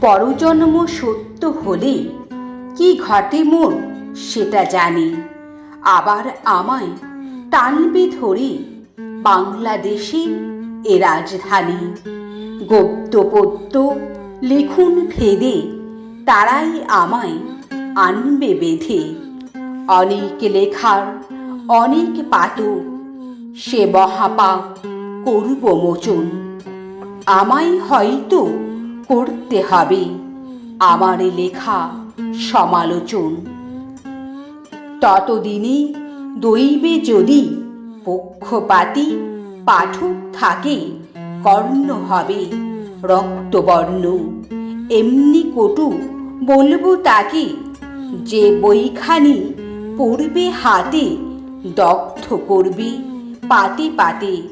পরজন্ম সত্য হলে কি ঘটে মোর সেটা জানি। আবার আমায় টানবে ধরে বাংলাদেশের এ রাজধানী। গদ্যপদ্য লিখুন ফেদে তারাই আমায় আনবে বেঁধে। অনেক লেখার, অনেক পাতক, সে মহাপাপ করব মোচন। আমায় হয়তো করতে হবে। আমার লেখা সমালোচন। ততদিনে দৈবে যদি পক্ষপাতি পাঠক থাকে, কর্ণ হবে রক্তবর্ণ। এমনি কটু বলব তাকে যে বইখানি পড়বে হাতে, দগ্ধ করবে পাতে পাতে।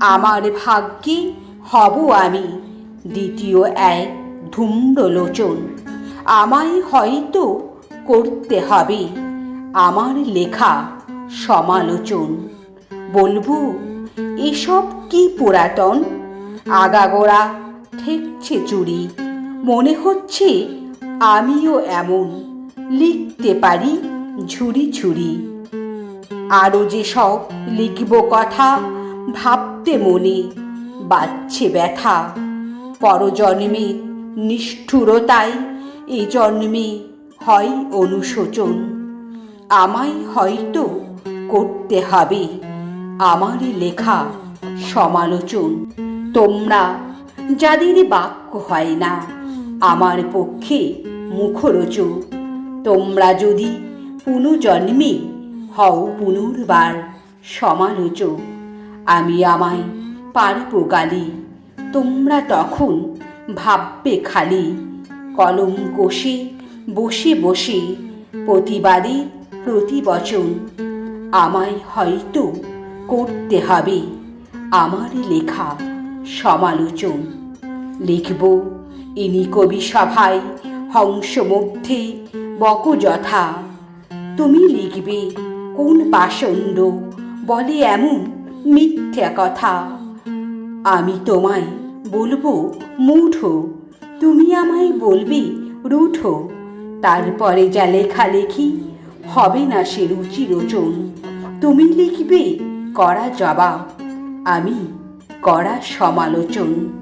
আমার ভাগ্যে হব আমি দ্বিতীয় এক ধূম্রলোচন। আমায় হয়তো করতে হবে, আমার লেখা সমালোচন। বলব, এসব কি পুরাতন? আগাগোড়া ঠেকছে চুরি। মনে হচ্ছে আমিও এমন, লিখতে পারি ঝুরি ঝুরি আরও যেসব লিখব কথা ভাবতে মনে বাচ্ছে ব্যথা। পরজন্মের নিষ্ঠুরতায় এ জন্মে হয় অনুশোচন। আমায় হয়তো করতে হবে আমার লেখা সমালোচন। তোমরা যাদের বাক্য হয় না, আমার পক্ষে মুখরোচক। তোমরা যদি পুনর্জন্মে হও পুনর্বার সমালোচক, আমি আমায় পারব গালি। তোমরা তখন ভাববে খালি, কলম কষে বসে বসে প্রতিবাদে প্রতিবচন, আমায় হয়তো করতে হবে আমার লেখা সমালোচন। লিখব ইনি কবি সভায় হংস মধ্যে বকযথা, তুমি লিখবে কোন পাষণ্ড বলে এমন মিথ্যা কথা। আমি তোমায় বলব, মুঠো। তুমি আমায় বলবে, রুঠো। তারপরে যা লেখালেখি হবে না সে রুচি রোচন। তুমি লিখবে, করা জবাব। আমি করা সমালোচন।